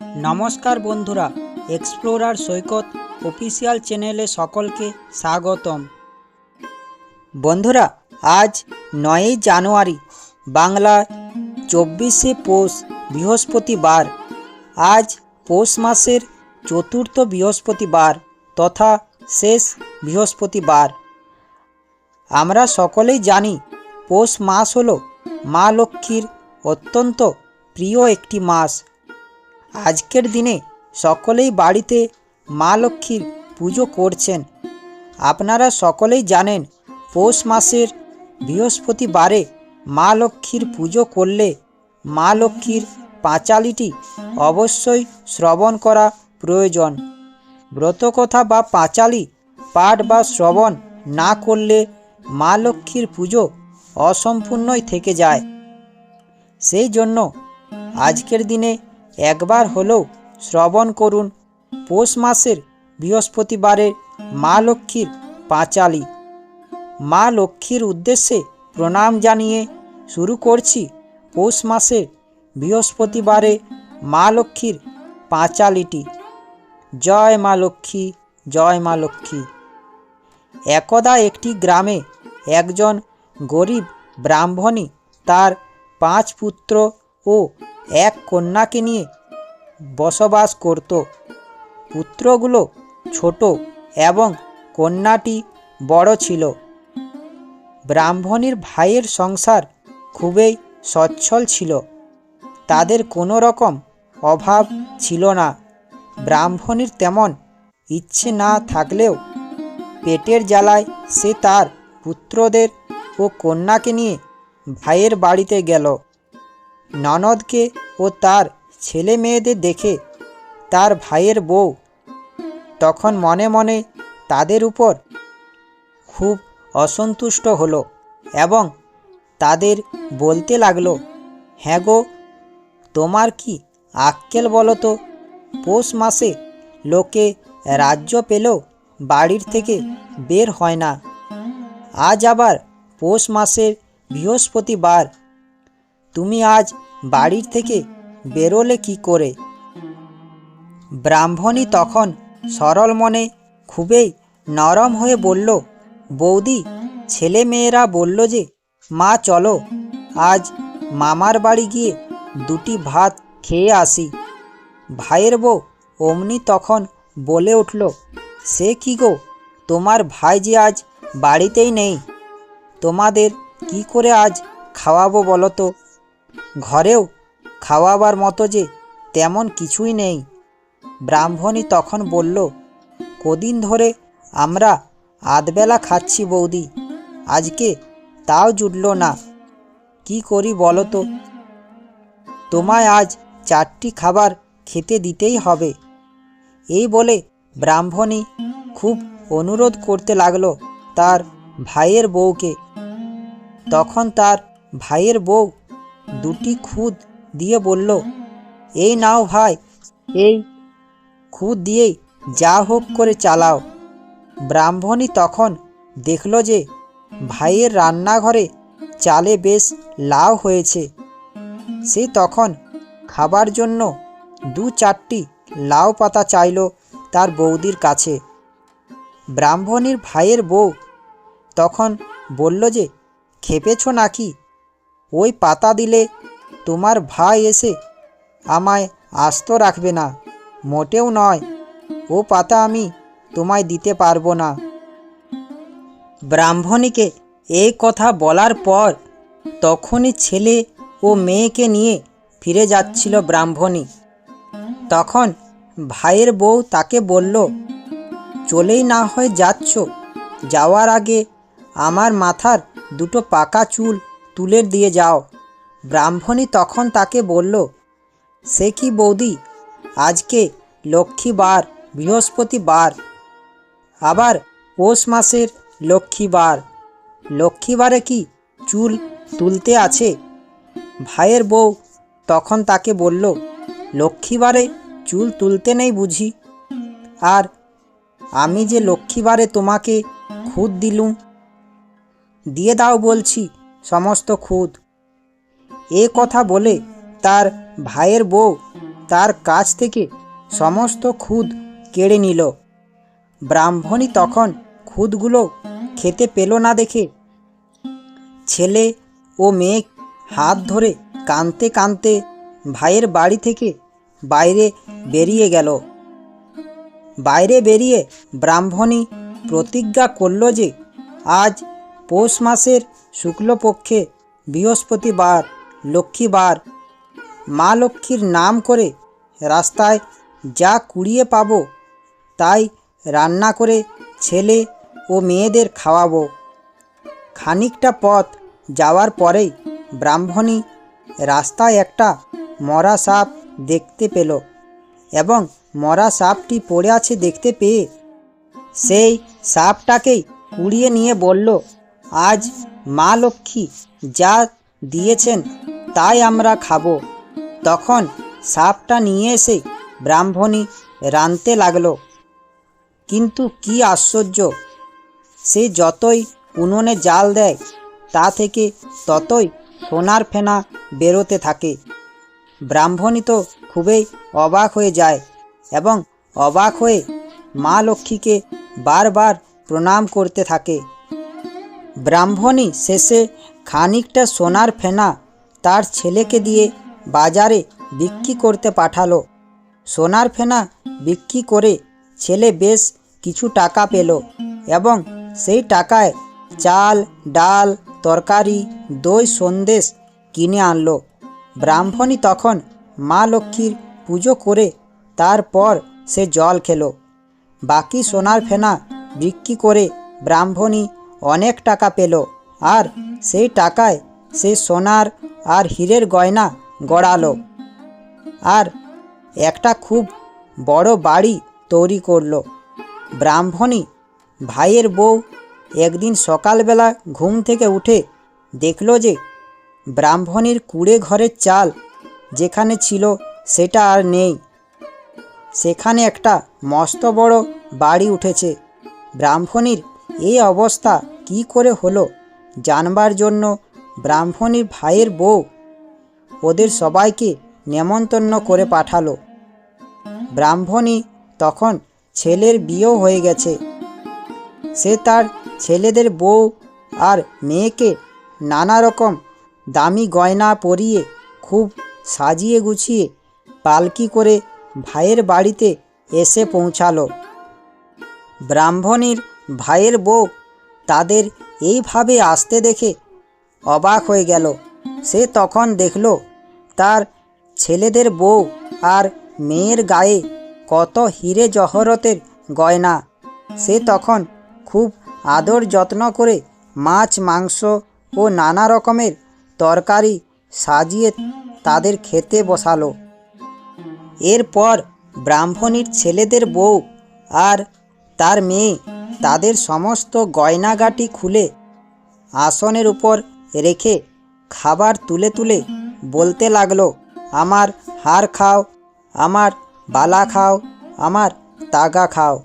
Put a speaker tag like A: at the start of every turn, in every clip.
A: নমস্কার বন্ধুরা এক্সপ্লোরার সৈকত অফিসিয়াল চ্যানেলে সকলকে স্বাগতম। বন্ধুরা, আজ নয়ই জানুয়ারি বাংলার চব্বিশে পৌষ বৃহস্পতিবার। আজ পৌষ মাসের চতুর্থ বৃহস্পতিবার তথা শেষ বৃহস্পতিবার। আমরা সকলেই জানি, পৌষ মাস হল মা লক্ষ্মীর অত্যন্ত প্রিয় একটি মাস। আজকের দিনে সকলেই বাড়িতে মা লক্ষ্মীর পুজো করছেন। আপনারা সকলেই জানেন, পৌষ মাসের বৃহস্পতিবারে মা লক্ষ্মীর পুজো করলে মা লক্ষ্মীর পাঁচালিটি অবশ্যই শ্রবণ করা প্রয়োজন। ব্রতকথা বা পাঁচালি পাঠ বা শ্রবণ না করলে মা লক্ষ্মীর পুজো অসম্পূর্ণই থেকে যায়। সেই জন্য আজকের দিনে একবার হলেও শ্রবণ করুন। পৌষ মাসের বৃহস্পতিবারের মা লক্ষ্মীর পাঁচালি। মা লক্ষ্মীর উদ্দেশ্যে প্রণাম জানিয়ে শুরু করছি পৌষ মাসের বৃহস্পতিবারে মা লক্ষ্মীর পাঁচালিটি। জয় মা লক্ষ্মী, জয় মা লক্ষ্মী। একদা একটি গ্রামে একজন গরিব ব্রাহ্মণী তার পাঁচ পুত্র ও এক কন্যাকে নিয়ে বসবাস করত। পুত্রগুলো ছোট এবং কন্যাটি বড় ছিল। ব্রাহ্মণীর ভাইয়ের সংসার খুবই সচ্ছল ছিল। তাদের কোনো রকম অভাব ছিল না। ব্রাহ্মণীর তেমন ইচ্ছে না থাকলেও পেটের জ্বালায় সে তার পুত্রদের ও কন্যাকে নিয়ে ভাইয়ের বাড়িতে গেল। ননদকে ও তার ছেলে মেয়েদের দেখে তার ভাইয়ের বউ তখন মনে মনে তাদের উপর খুব অসন্তুষ্ট হলো এবং তাদের বলতে লাগল হ্যাঁ গো, তোমার কি আক্কেল বলো তো, পৌষ মাসে লোকে রাজ্য পেলেও বাড়ির থেকে বের হয় না। আজ আবার পৌষ মাসের বৃহস্পতিবার তুমি আজ বাড়ির থেকে বেরোলে কি করে? ব্রাহ্মণী তখন সরল মনে খুবই নরম হয়ে বলল, বৌদি, ছেলে মেয়েরা বলল যে, মা চলো, আজ মামার বাড়ি গিয়ে দুটি ভাত খেয়ে আসি। ভাইয়ের বউ অমনি তখন বলে উঠল, সে কি গো, তোমার ভাই যে আজ বাড়িতেই নেই, তোমাদের কি করে আজ খাওয়াবো বলো তো? ঘরেও খাওয়াবার মতো যে তেমন কিছুই নেই। ব্রাহ্মণী তখন বলল, কদিন ধরে আমরা আধবেলা খাচ্ছি বৌদি, আজকে তাও জুটল না। কি করি বলো তো? তোমায় আজ চারটি খাবার খেতে দিতেই হবে। এই বলে ব্রাহ্মণী খুব অনুরোধ করতে লাগল তার ভাইয়ের বউকে। তখন তার ভাইয়ের বউ দুটি খুদ দিয়ে বলল, এই নাও ভাই, এই খুদ দিয়েই যা হোক করে চালাও। ব্রাহ্মণী তখন দেখল যে ভাইয়ের রান্নাঘরে চালে বেশ লাউ হয়েছে। সে তখন খাবার জন্য দু চারটি লাউ পাতা চাইল তার বৌদির কাছে। ব্রাহ্মণীর ভাইয়ের বউ তখন বলল যে, খেপেছ নাকি? ওই পাতা দিলে তোমার ভাই এসে আমায় আস্ত রাখবে না। মোটেও নয়, ও পাতা আমি তোমায় দিতে পারব না। ব্রাহ্মণীকে এই কথা বলার পর তখনই ছেলে ও মেয়েকে নিয়ে ফিরে যাচ্ছিল ব্রাহ্মণী। তখন ভাইয়ের বউ তাকে বলল, চলেই না হয় যাচ্ছ। যাওয়ার আগে আমার মাথার দুটো পাকা চুল তুলে দিয়ে যাও। ব্রাহ্মণী তখন তাকে বলল, সে কি বৌদি? আজকে লক্ষ্মীবার, বৃহস্পতিবার, আবার পৌষ মাসের লক্ষ্মীবার। লক্ষ্মীবারে কি চুল তুলতে আছে? ভাইয়ের বউ তখন তাকে বলল, লক্ষ্মীবারে চুল তুলতে নেই বুঝি? আর আমি যে লক্ষ্মীবারে তোমাকে খুদ দিলুম, দিয়ে দাও বলছি সমস্ত খুদ। এ কথা বলে তার ভাইয়ের বউ তার কাছ থেকে সমস্ত খুদ কেড়ে নিল। ব্রাহ্মণী তখন খুদগুলো খেতে পেল না দেখে ছেলে ও মেয়ে হাত ধরে কাঁদতে কাঁদতে ভাইয়ের বাড়ি থেকে বাইরে বেরিয়ে গেল। বাইরে বেরিয়ে ব্রাহ্মণী প্রতিজ্ঞা করল যে আজ পৌষ মাসের শুক্লপক্ষে বৃহস্পতিবার, লক্ষ্মীবার, মা লক্ষ্মীর নাম করে রাস্তায় যা কুড়িয়ে পাবো, তাই রান্না করে ছেলে ও মেয়েদের খাওয়াবো। খানিকটা পথ যাওয়ার পরেই ব্রাহ্মণী রাস্তায় একটা মরা সাপ দেখতে পেল এবং মরা সাপটি পড়ে আছে দেখতে পেয়ে সেই সাপটাকেই কুড়িয়ে নিয়ে বলল, আজ মা লক্ষ্মী যা দিয়েছেন তাই আমরা খাব। তখন সাপটা নিয়ে এসে ব্রাহ্মণী রাঁধতে লাগল। কিন্তু কি আশ্চর্য, সে যতই উনুনে জাল দেয়, তা থেকে ততই সোনার ফেনা বেরোতে থাকে। ব্রাহ্মণী তো খুবই অবাক হয়ে যায় এবং অবাক হয়ে মা লক্ষ্মীকে বারবার প্রণাম করতে থাকে। ব্রাহ্মণী শেষে খানিকটা সোনার ফেনা তার ছেলেকে দিয়ে বাজারে বিক্রি করতে পাঠালো। সোনার ফেনা বিক্রি করে ছেলে বেশ কিছু টাকা পেল এবং সেই টাকায় চাল, ডাল, তরকারি, দই সন্দেশ কিনে আনলো। ব্রাহ্মণী তখন মা লক্ষ্মীর পুজো করে তারপর সে জল খেলো। বাকি সোনার ফেনা বিক্রি করে ব্রাহ্মণী অনেক টাকা পেল। আর সেই টাকায় সে সোনার আর হীরের গয়না গড়ালো। আর একটা খুব বড় বাড়ি তৈরি করল। ব্রাহ্মণী ভাইয়ের বউ একদিন সকালবেলা ঘুম থেকে উঠে দেখল যে ব্রাহ্মণীর কুড়ে ঘরের চাল যেখানে ছিল সেটা আর নেই। সেখানে একটা মস্ত বড় বাড়ি উঠেছে। ব্রাহ্মণীর এই অবস্থা কি করে হলো? জানবার জন্য ব্রাহ্মণীর ভাইয়ের বউ ওদের সবাইকে নেমন্তন্ন করে পাঠালো। ব্রাহ্মণী তখন ছেলের বিয়েও হয়ে গেছে। সে তার ছেলেদের বউ আর মেয়েকে নানা রকম দামি গয়না পরিয়ে খুব সাজিয়ে গুছিয়ে পালকি করে ভাইয়ের বাড়িতে এসে পৌঁছালো। ব্রাহ্মণীর ভাইয়ের বউ তাদের এইভাবে আসতে দেখে অবাক হয়ে গেল। সে তখন দেখল তার ছেলেদের বউ আর মেয়ের গায়ে কত হিরে জহরতের গয়না। সে তখন খুব আদর যত্ন করে মাছ, মাংস ও নানা রকমের তরকারি সাজিয়ে তাদের খেতে বসালো। এরপর ব্রাহ্মণীর ছেলেদের বউ আর তার মেয়ে তাদের সমস্ত গয়নাগাটি খুলে আসনের উপর রেখে খাবার তুলে তুলে বলতে লাগল, আমার হাড় খাও, আমার বালা খাও, আমার তাগা খাও।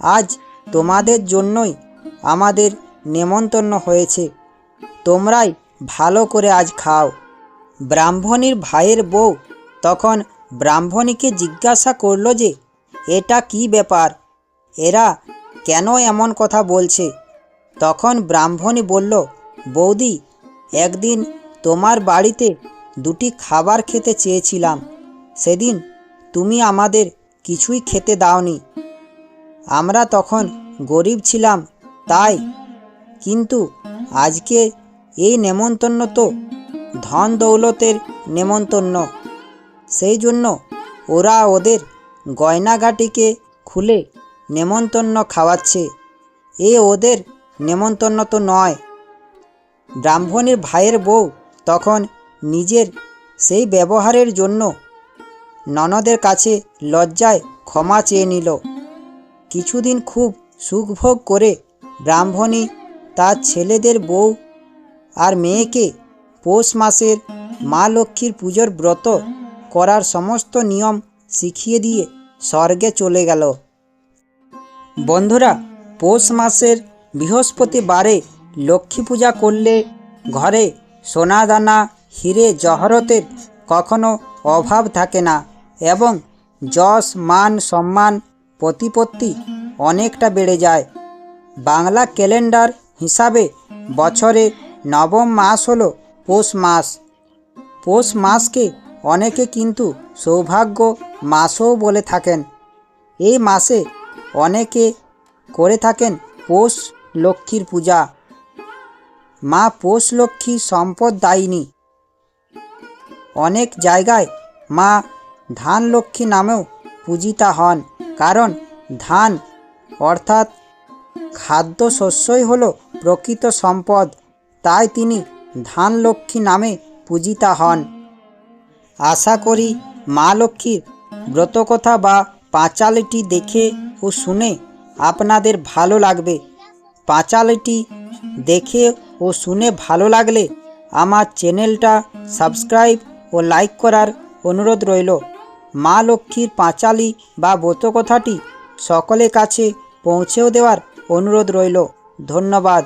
A: আজ তোমাদের জন্যই আমাদের নেমন্তন্ন হয়েছে। তোমরাই ভালো করে আজ খাও। ব্রাহ্মণীর ভাইয়ের বউ তখন ব্রাহ্মণীকে জিজ্ঞাসা করল যে, এটা কি ব্যাপার? এরা কেন এমন কথা বলছে? তখন ব্রাহ্মণী বলল, বৌদি, একদিন তোমার বাড়িতে দুটি খাবার খেতে চেয়েছিলাম। সেদিন তুমি আমাদের কিছুই খেতে দাওনি। আমরা তখন গরিব ছিলাম, তাই। কিন্তু আজকে এই নেমন্তন্ন তো ধন দৌলতের নেমন্তন্ন। সেই জন্য ওরা ওদের গয়নাগাটিকে খুলে নেমন্তন্ন খাওয়াচ্ছে। এ ওদের নেমন্তন্ন তো নয়। ব্রাহ্মণের ভাইয়ের বউ তখন নিজের সেই ব্যবহারের জন্য ননদের কাছে লজ্জায় ক্ষমা চেয়ে নিল। কিছুদিন খুব সুখভোগ করে ব্রাহ্মণী তার ছেলেদের বউ আর মেয়েকে পৌষ মাসের মা লক্ষ্মীর পুজোর ব্রত করার সমস্ত নিয়ম শিখিয়ে দিয়ে স্বর্গে চলে গেল। বন্ধুরা, পৌষ মাসের বৃহস্পতিবারে লক্ষ্মী পূজা করলে ঘরে সোনা দানা হিরে জহরতের কখনো অভাব থাকে না এবং যশ, মান, সম্মান, প্রতিপত্তি অনেকটা বেড়ে যায়। বাংলা ক্যালেন্ডার হিসাবে বছরে নবম মাস হলো পৌষ মাস। পৌষ মাসকে অনেকে কিন্তু সৌভাগ্য মাসও বলে থাকেন। এই মাসে অনেকে করে থাকেন পৌষ লক্ষ্মীর পূজা। মা পৌষ লক্ষ্মী সম্পদ দায়িনী। অনেক জায়গায় মা ধান লক্ষ্মী নামেও পূজিতা হন, কারণ ধান অর্থাৎ খাদ্য শস্যই হল প্রকৃত সম্পদ, তাই তিনি ধান লক্ষ্মী নামে পূজিতা হন। আশা করি মা লক্ষ্মীর ব্রতকথা বা পাঁচালিটি দেখে ও শুনে আপনাদের ভালো লাগবে। পাঁচালিটি দেখে ও শুনে ভালো লাগলে আমার চ্যানেলটা সাবস্ক্রাইব ও লাইক করার অনুরোধ রইল। মা লক্ষ্মীর পাঁচালি বা ব্রতকথাটি সকলের কাছে পৌঁছেও দেওয়ার অনুরোধ রইল। ধন্যবাদ।